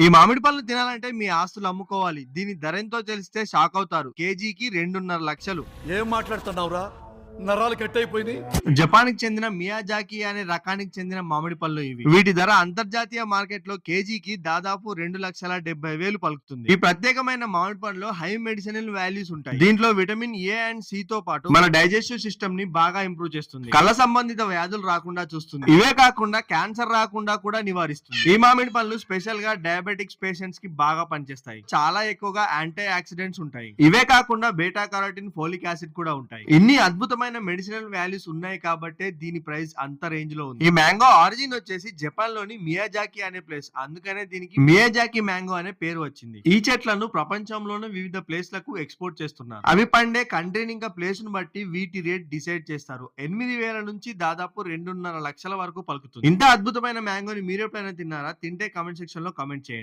ఈ మామిడి పళ్ళు తినాలంటే మీ ఆస్తులు అమ్ముకోవాలి. దీని ధర ఎంతో తెలిస్తే షాక్ అవుతారు. కేజీకి రెండున్నర లక్షలు. ఏం మాట్లాడుతున్నావురా? నరాలు జపాన్కి చెందిన మియాజాకి అనే రకానికి చెందిన మామిడి పళ్ళు ఇవి. వీటి ధర అంతర్జాతీయ మార్కెట్లో కేజీకి దాదాపు రెండు లక్షల డెబ్బై వేలు పలుకుతుంది. ఈ ప్రత్యేకమైన మామిడి పండులో హై మెడిసినల్ వాల్యూస్ ఉంటాయి. దీంట్లో విటమిన్ ఏ అండ్ సి తో పాటు మన డైజెస్టివ్ సిస్టమ్ని బాగా ఇంప్రూవ్ చేస్తుంది. కళ్ళ సంబంధిత వ్యాధులు రాకుండా చూస్తుంది. ఇవే కాకుండా క్యాన్సర్ రాకుండా కూడా నివారిస్తుంది. ఈ మామిడి పళ్ళు స్పెషల్గా డయాబెటిక్స్ పేషెంట్స్కి బాగా పనిచేస్తాయి. చాలా ఎక్కువగా యాంటీ ఆక్సిడెంట్స్ ఉంటాయి. ఇవే కాకుండా బేటా కారోటిన్ ఫోలిక్ యాసిడ్ కూడా ఉంటాయి. ఇన్ని అద్భుతమైన మెడిసినల్ వాల్యూస్ ఉన్నాయి కాబట్టే దీని ప్రైస్ అంత రేంజ్లో ఉంది. ఈ మ్యాంగో ఆరిజిన్ వచ్చేసి జపాన్లోని మియాజాకి అనే ప్లేస్ అందుకనే దీనికి మియాజాకి మ్యాంగో అనే పేరు వచ్చింది. ఈ చెట్లను ప్రపంచంలోని వివిధ ప్లేస్లకు ఎక్స్పోర్ట్ చేస్తున్నారు. అవి పండే కంట్రీని ఇంకా ప్లేస్ను బట్టి వీటి రేట్ డిసైడ్ చేస్తారు. ఎనిమిది వేల నుంచి దాదాపు రెండున్నర లక్షల వరకు పలుకుతుంది. ఇంత అద్భుతమైన మ్యాంగోని మీరు ఎప్పుడైనా తిన్నారా? తింటే కామెంట్ సెక్షన్లో కామెంట్ చేయండి.